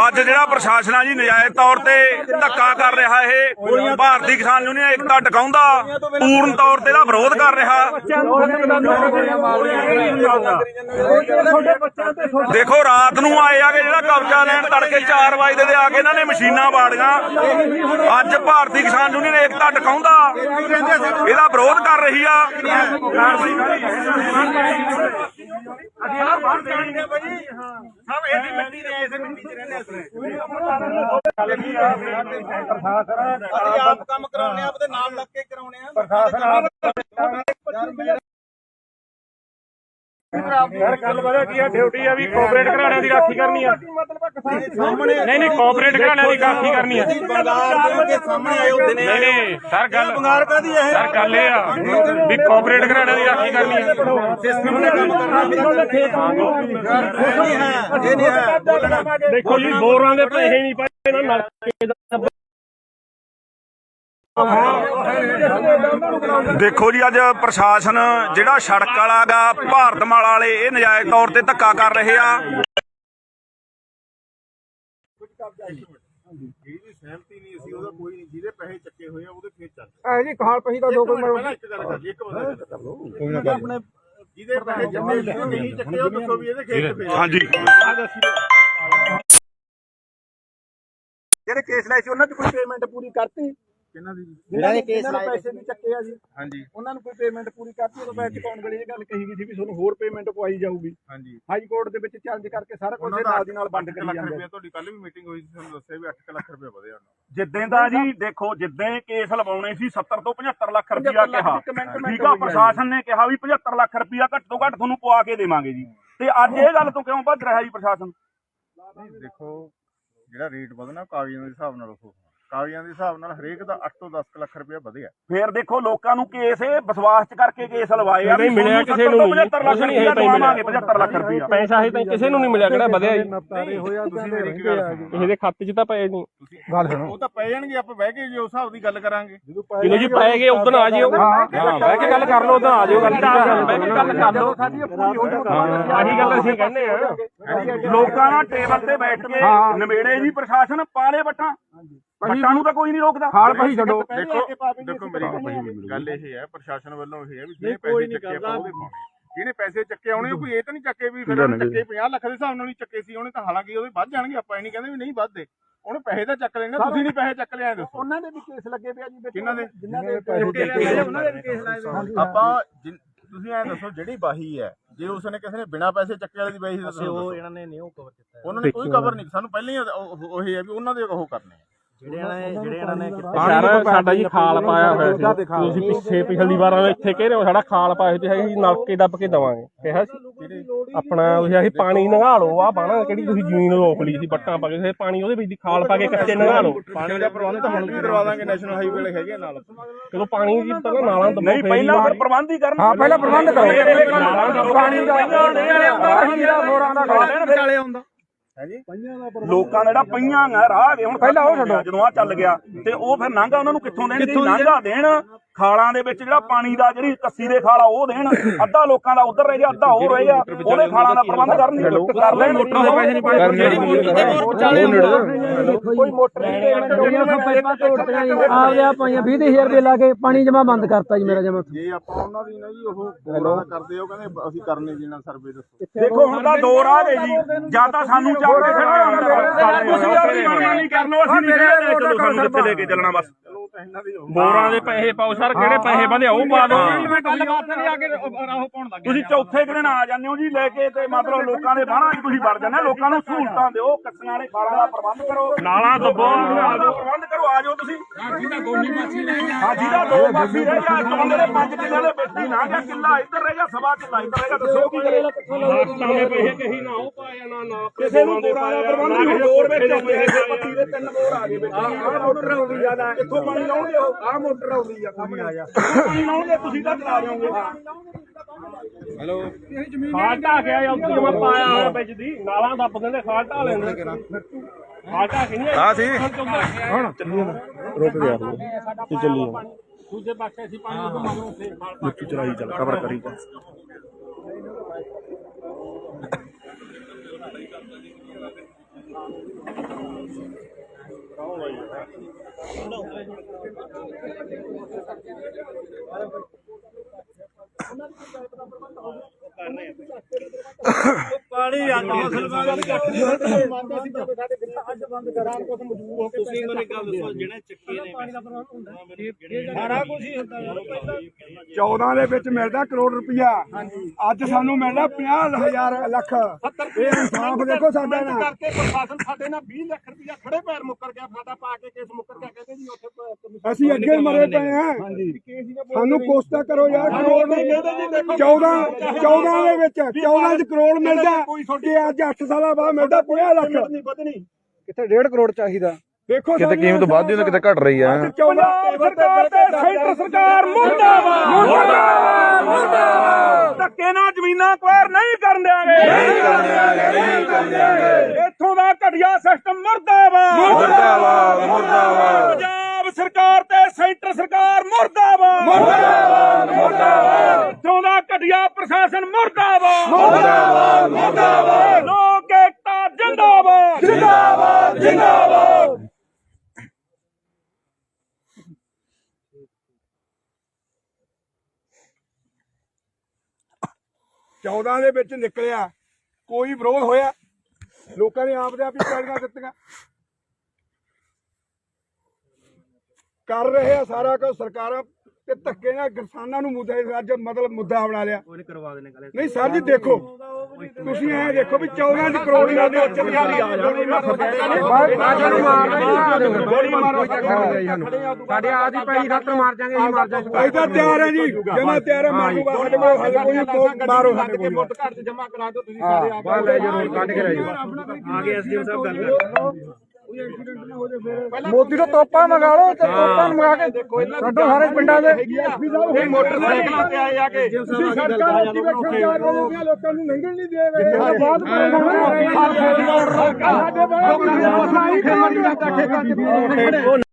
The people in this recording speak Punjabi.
ਅੱਜ ਜਿਹੜਾ ਪ੍ਰਸ਼ਾਸਨ ਆ ਜੀ, ਨਜਾਇਜ਼ ਤੌਰ ਤੇ ਧੱਕਾ ਕਰ ਰਿਹਾ ਇਹ। ਭਾਰਤੀ ਕਿਸਾਨ ਯੂਨੀਅਨ ਏਕਤਾ ਟਿਕਾਉਂਦਾ, ਪੂਰਨ ਤੌਰ ਤੇ ਇਹਦਾ ਵਿਰੋਧ ਕਰ ਰਿਹਾ। ਦੇਖੋ, ਰਾਤ ਨੂੰ ਆਏ ਆਗੇ ਜਿਹੜਾ ਕਬਜ਼ਾ ਲੈਣ ਤੜਕੇ 4 ਵਜੇ ਦੇ ਆ ਕੇ ਇਹਨਾਂ ਨੇ ਮਸ਼ੀਨਾਂ ਬਾੜੀਆਂ ਅੱਜ ਭਾਰਤੀ ਕਿਸਾਨ ਯੂਨੀਅਨ ਏਕਤਾ ਟਿਕਾਉਂਦਾ, ਇਹਦਾ ਵਿਰੋਧ ਕਰ ਰਹੀ ਆ। ਸਭ ਇਹਦੀ ਮਿੱਟੀ ਦੇ ਐਸੇ ਮਿੱਟੀ ਚ ਰਹਿੰਦੇ ਅਸੀਂ। ਆਪ ਕੰਮ ਕਰਾਉਣੇ ਆਪ ਦੇ ਨਾਮ ਲੱਗ ਕੇ ਕਰਾਉਣੇ ਆ। ਯਾਰ ਗੱਲ ਪਤਾ ਕੀ ਆ ਡਿਊਟੀ ਆ ਵੀ ਕੋਆਪਰੇਟ ਘਰਾਣਿਆਂ ਦੀ ਰਾਖੀ ਕਰਨੀ ਆ। ਨਹੀਂ ਨਹੀਂ ਕੋਆਪਰੇਟ ਘਰਾਣਿਆਂ ਦੀ ਰਾਖੀ ਕਰਨੀ ਆ। ਬੰਗਾਲ ਦੇ ਸਾਹਮਣੇ ਆਏ ਹੁੰਦੇ ਨੇ ਨਹੀਂ ਨਹੀਂ ਸਰ ਗੱਲ ਬੰਗਾਲ ਕਾਦੀ ਇਹ? ਸਰ ਗੱਲ ਇਹ ਆ ਵੀ ਕੋਆਪਰੇਟ ਘਰਾਣਿਆਂ ਦੀ ਰਾਖੀ ਕਰਨੀ ਆ। ਸਿਸਟਮ ਨੇ ਕੰਮ ਕਰਨਾ ਇਹ ਨਹੀਂ ਹੈ ਦੇਖੋ ਜੀ ਬੋਰਾਂ ਦੇ ਪੈਸੇ ਨਹੀਂ ਪਾਏ ਨਾ ਨਲਕੇ ਦਾ ਦੇਖੋ ਜੀ ਅੱਜ ਪ੍ਰਸ਼ਾਸਨ ਜਿਹੜਾ ਸੜਕ ਵਾਲਾ ਗਾ ਭਾਰਤਮਾਲ ਵਾਲੇ ਇਹ ਨਜਾਇਜ਼ ਤੌਰ ਤੇ ਧੱਕਾ ਕਰ ਰਹੇ ਆ। ਜਿਹਦੀ ਸਹਿਮਤੀ ਨਹੀਂ ਅਸੀਂ ਉਹਦਾ ਕੋਈ ਨਹੀਂ ਜਿਹਦੇ ਪੈਸੇ ਚੱਕੇ ਹੋਏ ਆ ਉਹਦੇ ਫੇਰ ਚੱਲ ਐ ਜੀ ਖਾਲ ਪਹੀ ਦਾ ਦੋ ਕੋਈ ਪਹਿਲਾਂ ਇੱਕ ਗੱਲ ਕਰ ਇੱਕ ਬੰਦਾ ਕਰ ਲਓ ਆਪਣੇ ਜਿਹਦੇ ਪੈਸੇ ਜਮੇ ਨਹੀਂ ਚੱਕੇ ਉਹ ਦੱਸੋ ਵੀ ਇਹਦੇ ਖੇਤ ਫੇਰ ਹਾਂਜੀ। ਜਿਹੜੇ ਕੇਸ ਲਾਏ ਸੀ ਉਹਨਾਂ 'ਚ ਕੋਈ ਪੇਮੈਂਟ ਪੂਰੀ ਕਰਤੀ? ਕਿੰਨਾ ਦੀ? ਜਿਹੜਾ ਨੇ ਕੇਸ ਲਾਏ ਪੈਸੇ ਵੀ ਚੱਕੇ ਆ ਜੀ ਹਾਂਜੀ। ਉਹਨਾਂ ਨੂੰ ਕੋਈ ਪੇਮੈਂਟ ਪੂਰੀ ਕਰਤੀ ਉਦੋਂ ਬੈਂਚ ਪਾਉਣ ਵੇਲੇ ਇਹ ਗੱਲ ਕਹੀ ਗਈ ਸੀ ਵੀ ਤੁਹਾਨੂੰ ਹੋਰ ਪੇਮੈਂਟ ਪਵਾਈ ਜਾਊਗੀ। ਹਾਂਜੀ। ਹਾਈ ਕੋਰਟ ਦੇ ਵਿੱਚ ਚੈਲੰਜ ਕਰਕੇ ਸਾਰਾ ਕੁਝ ਉਹਨਾਂ ਦਾ ਨਾਲ ਦੀ ਨਾਲ ਬੰਦ ਅੱਠ ਕਰੀ ਲੱਖ ਜਾਂਦੇ ਰੁਪਏ ਤੁਹਾਡੀ ਕੱਲ ਵੀ ਮੀਟਿੰਗ ਹੋਈ ਸੀ ਤੁਹਾਨੂੰ ਦੱਸਿਆ ਵੀ 8 ਲੱਖ ਰੁਪਏ ਵਧਿਆ ਉਹਨਾਂ ਜਿੱਦਾਂ ਦਾ ਜੀ ਦੇਖੋ ਜਿੱਦਾਂ ਕੇਸ ਲਵਾਉਣੇ ਸੀ 70 ਤੋਂ 75 ਲੱਖ ਰੁਪਇਆ 75 ਲੱਖ ਕਿਹਾ। ਦੀ comment ਠੀਕ ਆ ਹੋਈ ਹੈ। ਪ੍ਰਸ਼ਾਸਨ ਨੇ ਕਿਹਾ ਵੀ 75 ਲੱਖ ਰੁਪਇਆ ਘੱਟ ਤੋਂ ਘੱਟ ਤੁਹਾਨੂੰ ਪਵਾ ਕੇ ਦੇਵਾਂਗੇ ਜੀ। ਤੇ ਅੱਜ ਇਹ ਗੱਲ ਤੋਂ ਕਿਉਂ ਭੱਜ ਰਿਹਾ ਜੀ ਪ੍ਰਸ਼ਾਸਨ? ਨਹੀਂ ਦੇਖੋ ਜਿਹੜਾ ਰੇਟ ਵਧਣਾ ਕਾਗਜ਼ਾਂ ਦੇ ਹਿਸਾਬ ਨਾਲ ਉਹ ਕਾਗਜ਼ਾਂ ਦੇ ਹਿਸਾਬ ਨਾਲ ਹਰੇਕ ਦਾ 8 ਤੋਂ 10 ਲੱਖ ਰੁਪਏ ਵਧਿਆ। ਫੇਰ ਦੇਖੋ ਲੋਕਾਂ ਨੂੰ ਕੇਸ ਇਹ ਵਿਸ਼ਵਾਸ ਚ ਕਰਕੇ ਕੇਸ ਲਵਾਏ ਆ ਨਹੀਂ ਮਿਲਿਆ ਕਿਸੇ ਨੂੰ ਨਹੀਂ। 75 ਲੱਖ ਕੁਛ ਨਹੀਂ ਹੈ ਰੁਪਇਆ ਤਾਂ ਹੀ ਮਿਲਿਆ। ਦਵਾਵਾਂਗੇ 75 ਲੱਖ ਰੁਪਇਆ। ਪੈਸਾ ਹੀ ਤਾਂ ਕਿਸੇ ਨੂੰ ਨਹੀਂ ਮਿਲਿਆ ਕਿਹੜਾ ਵਧਿਆ ਜੀ। ਨਪਤਾਰੇ ਹੋਇਆ ਤੁਸੀਂ ਮੇਰੀ ਇੱਕ ਗੱਲ ਸੁਣੋ ਕਿਸੇ ਦੇ ਖਾਤੇ 'ਚ ਤਾਂ ਪਏ ਨਹੀਂ। ਤੁਸੀਂ ਗੱਲ ਸੁਣੋ। ਉਹ ਤਾਂ ਪੈ ਜਾਣਗੇ ਆਪਾਂ ਬਹਿ ਕੇ ਜੇ ਉਸ ਹਿਸਾਬ ਦੀ ਗੱਲ ਕਰਾਂਗੇ। ਜਦੋਂ ਜੀ ਪਏ ਗਏ ਉਦੋਂ ਆ ਜਿਓ। ਹਾਂ ਬਹਿ ਕੇ ਗੱਲ ਕਰ ਲਓ ਉਦੋਂ ਆ ਜਿਓ ਗੱਲ ਬਹਿ ਕੇ ਗੱਲ ਕਰ ਲਓ। ਆਹੀ ਗੱਲ ਅਸੀਂ ਕਹਿੰਦੇ ਆ। ਲੋਕਾਂ ਨਾਲ ਟੇਬਲ ਤੇ ਬੈਠ ਕੇ ਨਵੇੜੇ ਜੀ ਪ੍ਰਸ਼ਾਸਨ ਪਾਲੇ ਬੱਟਾਂ ਬੱਟਾਂ ਨੂੰ ਤਾਂ ਕੋਈ ਨਹੀਂ ਰੋਕਦਾ। ਖਾਲ ਪਹੀ ਛੱਡੋ। ਦੇਖੋ ਦੇਖੋ ਮੇਰੀ ਗੱਲ ਇਹ ਹੈ ਪ੍ਰਸ਼ਾਸਨ ਵੱਲੋਂ ਇਹ ਹੈ ਵੀ ਜਿਹਨੇ ਪੈਸੇ ਚੱਕੇ ਆਪਾਂ ਉਹਦੇ ਪਾਉਣੇ। ਜਿਹਨੇ ਪੈਸੇ ਚੱਕੇ ਆਉਣੇ ਉਹ ਕੋਈ ਇਹ ਤਾਂ ਨਹੀਂ ਚੱਕੇ ਵੀ ਫਿਰ ਚੱਕੇ 50 ਲੱਖ ਦੇ ਹਿਸਾਬ ਨਾਲ ਹੀ ਚੱਕੇ ਸੀ ਉਹਨੇ ਤਾਂ ਹਾਲਾਂਕਿ ਉਹਦੇ ਵੱਧ ਜਾਣਗੇ ਆਪਾਂ ਇਹ ਨਹੀਂ ਕਹਿੰਦੇ ਵੀ ਨਹੀਂ ਵੱਧਦੇ। ਉਹਨੇ ਪੈਸੇ ਤਾਂ ਚੱਕ ਲੈਣੇ ਤੁਸੀਂ ਨਹੀਂ ਪੈਸੇ ਚੱਕ ਲਿਆ ਦੱਸੋ। ਉਹਨਾਂ ਦੇ ਵੀ ਕੇਸ ਲੱਗੇ ਪਿਆ ਜੀ ਵਿੱਚ ਕਿਹਨਾਂ ਦੇ? ਜਿਨ੍ਹਾਂ ਦੇ ਪੈਸੇ ਉਹਨਾਂ ਦੇ ਵੀ ਕੇਸ ਲਾਏ। ਆਪਾਂ ਤੁਸੀਂ ਐ ਦੱਸੋ ਜਿਹੜੀ ਬਾਹੀ ਹੈ ਜੇ ਉਸਨੇ ਕਿਸੇ ਨੇ ਬਿਨਾ ਪੈਸੇ ਚੱਕੇ ਵਾਲੀ ਦੀ ਬਾਹੀ ਦੱਸੋ ਉਹ ਇਹਨਾਂ ਨੇ ਨਿਊ ਕਵਰ ਕੀਤਾ। ਉਹਨਾਂ ਨੇ ਕੋਈ ਕਵਰ ਨਹੀਂ ਸਾਨੂੰ ਪਹਿਲਾਂ ਹੀ ਉਹ ਉਹ ਹੈ ਵੀ ਉਹਨਾਂ ਦੇ ਉਹ ਕਰਨੇ ਆ ਸਾਰਾ ਸਾਡਾ ਜੀ ਖਾਲ ਪਾਇਆ ਹੋਇਆ ਸੀ। ਤੁਸੀਂ ਪਿੱਛੇ ਪਿਛਲੀ ਵਾਰ ਇੱਥੇ ਕਹਿ ਰਹੇ ਹੋ ਸਾਡਾ ਖਾਲ ਪਾਇਆ ਤੇ ਹੈਗੀ ਨਲਕੇ ਦੱਬ ਕੇ ਦਵਾਂਗੇ। ਕਿਹਾ ਸੀ। ਆਪਣਾ ਤੁਸੀਂ ਅਸੀਂ ਪਾਣੀ ਨੰਗਾ ਲਓ ਆ ਬਾਣਾ ਕਿਹੜੀ ਤੁਸੀਂ ਜ਼ਮੀਨ ਰੋਕ ਲਈ ਸੀ ਬੱਟਾਂ ਪਾ ਕੇ ਤੁਸੀਂ ਪਾਣੀ ਉਹਦੇ ਵਿੱਚ ਦੀ ਖਾਲ ਪਾ ਕੇ ਕੱਚੇ ਨੰਗਾ ਲਓ। ਪਾਣੀ ਦਾ ਪ੍ਰਬੰਧ ਤਾਂ ਹੁਣ ਵੀ ਕਰਵਾ ਦਾਂਗੇ ਨੈਸ਼ਨਲ ਹਾਈਵੇ ਵਾਲੇ ਹੈਗੇ ਨਾਲ। ਚਲੋ ਪਾਣੀ ਦੀ ਪਹਿਲਾਂ ਨਾਲਾਂ ਤੋਂ ਨਹੀਂ ਪਹਿਲਾਂ ਫਿਰ ਪ੍ਰਬੰਧ ਹੀ ਕਰਨ ਹਾਂ ਪਹਿਲਾਂ ਪ੍ਰਬੰਧ ਕਰੋ। ਪਾਣੀ ਦਾ ਪਾਣੀ ਦਾ ਹੋਰਾਂ ਦਾ ਵਿਚਾਲੇ ਲੋਕਾਂ ਦਾ ਜਿਹੜਾ ਪਈਆਂ ਰਾਹ ਗਏ ਹੁਣ ਪਹਿਲਾਂ ਉਹ ਛੱਡੋ। ਜਦੋਂ ਆ ਚੱਲ ਗਿਆ ਤੇ ਉਹ ਫਿਰ ਨਾਂਗਾ ਉਹਨਾਂ ਨੂੰ ਕਿੱਥੋਂ ਦੇਣ ਜੀ ਨਾਂਗਾ ਦੇਣ। ਖਾਲਾਂ ਦੇ ਵਿੱਚ ਜਿਹੜਾ ਪਾਣੀ ਦਾ ਜਿਹੜੀ ਕੱਸੀ ਦੇ ਖਾਲਾ ਉਹ ਦੇਣ। ਅੱਧਾ ਲੋਕਾਂ ਦਾ ਉਧਰ ਰਹਿ ਗਿਆ ਅੱਧਾ ਹੋਰ ਰਹਿ ਗਿਆ ਉਹਦੇ ਖਾਲਾਂ ਦਾ ਪ੍ਰਬੰਧ ਕਰਨ ਕਰ ਲੈਣ। ਮੋਟਰ ਦੇ ਪੈਸੇ ਨਹੀਂ ਪਾਏ। ਜਿਹੜੀ ਕੋਈ ਮੋਟਰ ਨਹੀਂ ਪਾਈਪਾਂ ਤੋੜਤੀਆਂ ਜੀ ਆਪਦੇ ਪਾਈਆਂ 20000 ਰੁਪਏ ਲਾ ਕੇ ਪਾਣੀ ਜਮਾ ਬੰਦ ਕਰਤਾ ਜੀ ਮੇਰਾ ਜਮਾ ਜੇ ਆਪਾਂ ਉਹਨਾਂ ਦੀ ਨਾ ਜੀ ਉਹ ਕਰਦੇ ਆ, ਉਹ ਕਹਿੰਦੇ ਅਸੀਂ ਕਰਨੇ ਦੇਣਾ ਸਰਵੇ ਦੱਸੋ। ਦੇਖੋ ਹੁਣ ਤਾਂ ਦੋ ਰਾਹ ਗਏ ਜੀ। ਜਾਂ ਤਾਂ ਸਾਨੂੰ ਚੱਕ ਕੇ ਖੜਾ ਤੁਸੀਂ ਆਪਣੀ ਮਨਮਾਨੀ ਕਰ ਲਓ ਅਸੀਂ ਨਹੀਂ ਕਹਿੰਦੇ ਚਲੋ ਸਾਨੂੰ ਜਿੱਥੇ ਲੈ ਕੇ ਚੱਲਣਾ ਬਸ ਚਲੋ ਤਾਂ ਇਹਨਾਂ ਦੀ ਉਹ ਬੋਰਾਂ ਦੇ ਪੈਸੇ ਪਾਓ ਸਰ ਕਿਹੜੇ ਪੈਸੇ ਵਧਿਆ ਉਹ ਪਾ ਆ ਲੱਗ ਤੁਸੀਂ ਚੌਥੇ ਕੁ ਦਿਨ ਆ ਜਾਂਦੇ ਹੋ ਜੀ ਲੈ ਕੇ ਤੇ ਮਤਲਬ ਲੋਕਾਂ ਦੇ ਬਾਹਰਾਂ 'ਚ ਤੁਸੀਂ ਵੜ ਜਾਂਦੇ ਹੋ। ਲੋਕਾਂ ਨੂੰ ਸਹੂਲਤਾਂ ਦਿਓ ਕੱਸੀਆਂ ਵਾਲੇ ਖਾਲਾਂ ਦਾ ਪ੍ਰਬੰਧ ਕਰੋ। ਨਾਲਾਂ ਦੱਬੋ ਨਾਲਾਂ ਦਾ ਪ੍ਰਬੰਧ ਕਰੋ ਆ ਜਾਓ ਤੁਸੀਂ। ਹਾਂ ਜਿਹਦਾ ਦੋ ਪਾਸੀ ਰਹਿ ਗਿਆ। ਇੱਕ ਬੰਦੇ ਦੇ ਪੰਜ ਕਿੱਲੇ ਦੇ ਬੇਟੀ ਨਾ ਗਿਆ ਕਿੱਲਾ ਇੱਧਰ ਰਹਿ ਗਿਆ ਸਵਾ ਕਿੱਲਾ ਇੱਧਰ ਰਹਿ ਗਿਆ ਦੱਸੋ ਕੀ ਕਰੇ। ਲਾਸਟਾਂ ਦੇ ਪੈਸੇ ਕਹੀ ਨਾ ਉਹ ਪਾਇਆ ਨਾ ਨਾ ਕਿਸੇ ਨੂੰ ਬੋਰਾਂ ਦਾ ਪ੍ਰਬੰਧ ਨਹੀਂ ਬੋਰ ਵਿੱਚ ਆਉਂਦੇ ਨੇ ਪੱਤੀ ਦੇ ਤਿੰਨ ਬੋਰ ਆ ਗਏ ਵਿੱਚ ਆਹ ਮੋਟਰ ਆਉਂਦੀ ਆ ਕਿੱਥੋਂ ਪਾਣੀ ਲਾਉਣਗੇ ਉਹ? ਆਹ ਮੋਟਰ ਆਉਂਦੀ ਆ। ਬਣਾ ਜਾ। ਪਾਣੀ ਲਾਉਂਗੇ ਤੁਸੀਂ ਤਾਂ ਚਲਾ ਜਾਓਗੇ। ਹੈਲੋ। ਇਹ ਜ਼ਮੀਨ ਖਾਲ ਢਾ ਕੇ ਆਇਆ ਉੱਥੇ ਜਮਾ ਪਾਇਆ ਹੋਇਆ ਵਿੱਚ ਦੀ। ਨਾਲਾਂ ਦੱਬ ਦਿੰਦੇ ਖਾਲ ਢਾ ਲੈਂਦੇ। ਖਾਲ ਢਾ ਕੇ ਨਹੀਂ ਆ ਸੀ ਹੁਣ ਚੱਲੀਏ ਰੁਕ ਗਿਆ ਤੇ ਚੱਲੀਏ ਦੂਜੇ ਪਾਸੇ ਅਸੀਂ ਪਾਣੀ ਤੋਂ ਮਗਰੋਂ ਫੇਰ ਖਾਲ ਪਾ ਕੇ ਚਲਾਈ ਚੱਲ ਕਵਰ ਕਰੀ ਜਾ Oh, my God. ਉਹਨਾਂ ਦੀ ਸ਼ਿਕਾਇਤ ਦਾ ਪ੍ਰਬੰਧ ਹੋ। ਗਿਆ ਚੱਲ ਪਾਣੀ ਆ ਮੁਸਲਮਾਨ ਤੁਸੀਂ ਮੈਨੂੰ ਇੱਕ ਗੱਲ ਦੱਸੋ ਜਿਹੜੇ ਚੱਕੇ ਨੇ ਸਾਰਾ ਕੁਝ ਹੀ ਹੁੰਦਾ ਯਾਰ 14 ਦੇ ਵਿੱਚ ਮਿਲਦਾ ਕਰੋੜ ਰੁਪਇਆ ਅੱਜ ਸਾਨੂੰ ਮਿਲਦਾ 50000 ਲੱਖ। ਇਹ ਇਨਸਾਫ ਦੇਖੋ ਸਾਡਾ ਨਾ। ਕਰਕੇ ਪ੍ਰਸ਼ਾਸਨ ਸਾਡੇ ਨਾਲ 20 ਲੱਖ ਰੁਪਇਆ ਖੜੇ ਪੈਰ ਮੁੱਕਰ ਗਿਆ ਸਾਡਾ ਪਾ ਕੇ ਕੇਸ ਮੁੱਕਰ ਗਿਆ ਕਹਿੰਦੇ ਜੀ ਉੱਥੇ ਅਸੀਂ ਅੱਗੇ ਮਰੇ ਪਏ ਹਾਂ ਸਾਨੂੰ ਕੋਸ਼ਤਾ ਕਰੋ ਯਾਰ ਕਰੋੜ ਨਹੀਂ 14 14 ਦੇ ਵਿੱਚ 14 ਚ ਕਰੋੜ ਮਿਲਦਾ ਤੇ ਅੱਜ 8 ਸਾਲਾਂ ਬਾਅਦ ਮਿਲਦਾ 50 ਲੱਖ। ਕਿੱਥੇ 1.5 ਕਰੋੜ ਚਾਹੀਦਾ। ਦੇਖੋ ਕਿਤੇ ਕੀਮਤ ਵੱਧਦੀ ਹੁੰਦੀ ਕਿਤੇ ਘਟ ਰਹੀ ਆ ਸਰਕਾਰ ਤੇ ਸੈਂਟਰ ਸਰਕਾਰ ਮੁਰਦਾਬਾਦ। ਮੁਰਦਾਬਾਦ। ਧੱਕੇ ਨਾਲ ਜ਼ਮੀਨਾਂ ਕੁਆਰ ਨਹੀਂ ਕਰਨ ਦਿਆਂਗੇ। ਨਹੀਂ ਕਰਨ ਦਿਆਂਗੇ ਨਹੀਂ ਕਰਨ ਦਿਆਂਗੇ। ਇੱਥੋਂ ਦਾ ਘਟਿਆ ਸਿਸਟਮ ਮੁਰਦਾਬਾਦ। ਮੁਰਦਾਬਾਦ ਮੁਰਦਾਬਾਦ। ਤੇ ਸੈਂਟਰ ਸਰਕਾਰ ਮੁਰਦਾਬਾਦ। ਮੁਰਦਾਬਾਦ ਮੁਰਦਾਬਾਦ। ਇੱਥੋਂ ਦਾ ਘਟਿਆ ਪ੍ਰਸ਼ਾਸਨ ਮੁਰਦਾਬਾਦ। ਮੁਰਦਾਬਾਦ ਮੁਰਦਾਬਾਦ। ਲੋਕ ਏਕਤਾ ਜਿੰਦਾਬਾਦ। ਜਿੰਦਾਬਾਦ ਜਿੰਦਾਬਾਦ। 14 ਦੇ ਵਿੱਚ ਨਿਕਲਿਆ ਕੋਈ ਵਿਰੋਧ ਹੋਇਆ। ਲੋਕਾਂ ਨੇ ਆਪ ਦੇ ਆਪ ਹੀ ਪੈੜੀਆਂ ਦਿੱਤੀਆਂ ਕਰ ਰਹੇ ਆ ਸਾਰਾ ਕੁਝ ਸਰਕਾਰਾਂ ਤੇ ਧੱਕੇ ਨਾਲ ਕਿਸਾਨਾਂ ਨੂੰ ਮੁੱਦਾ ਅੱਜ ਮਤਲਬ ਮੁੱਦਾ ਬਣਾ ਲਿਆ। ਨਹੀਂ ਸਰ ਜੀ ਦੇਖੋ ਤੁਸੀਂ ਐ ਦੇਖੋ ਵੀ 14 ਦੀ ਕਰੋੜ ਨਾਲ ਦੇ ਉੱਚ ਅਧਿਕਾਰੀ ਆ ਸਾਡੇ ਆਦੀ ਪੈਣੀ ਖਾਤਰ ਮਾਰ ਜਾਾਂਗੇ ਅਸੀਂ ਮਾਰ ਜਾਾਂਗੇ ਅਸੀਂ ਤਾਂ ਤਿਆਰ ਹੈ ਜੀ। ਜਮਾ ਤਿਆਰ ਹੈ ਮਾਰੂ ਬਾ ਸਾਡੇ ਕੋਲ ਹੱਲ ਕੋਈ ਨਹੀਂ ਮਾਰੋ ਸਾਡੇ ਕੋਲ ਘਰ ਚ ਜਮਾ ਕਰਾ ਦਿਓ ਤੁਸੀਂ ਸਾਡੇ ਆਪ ਲੈ ਜਾਓ ਕੱਢ ਕੇ ਲੈ ਜਾਓ। ਆ ਗਏ ਐਸਡੀਓ ਸਾਹਿਬ ਗੱਲ ਮੋਦੀ ਤੋਂ ਤੋਪਾਂ ਮੰਗਾ ਲਓ ਤੇ ਤੋਪਾਂ ਮੰਗਾ ਕੇ ਛੱਡੋ ਸਾਰੇ ਪਿੰਡਾਂ ਦੇ। ਇਹ ਮੋਟਰਸਾਈਕਲਾਂ ਤੇ ਆਏ ਆ ਕੇ। ਤੁਸੀਂ ਸੜਕਾਂ ਉੱਤੇ ਬੈਠੇ ਚਾਰ ਹੋ ਗਿਆ ਲੋਕਾਂ ਨੂੰ ਲੰਘਣ ਨਹੀਂ ਦੇ ਰਹੇ। ਰਹੇ ਸਾਡੇ ਬੜਾ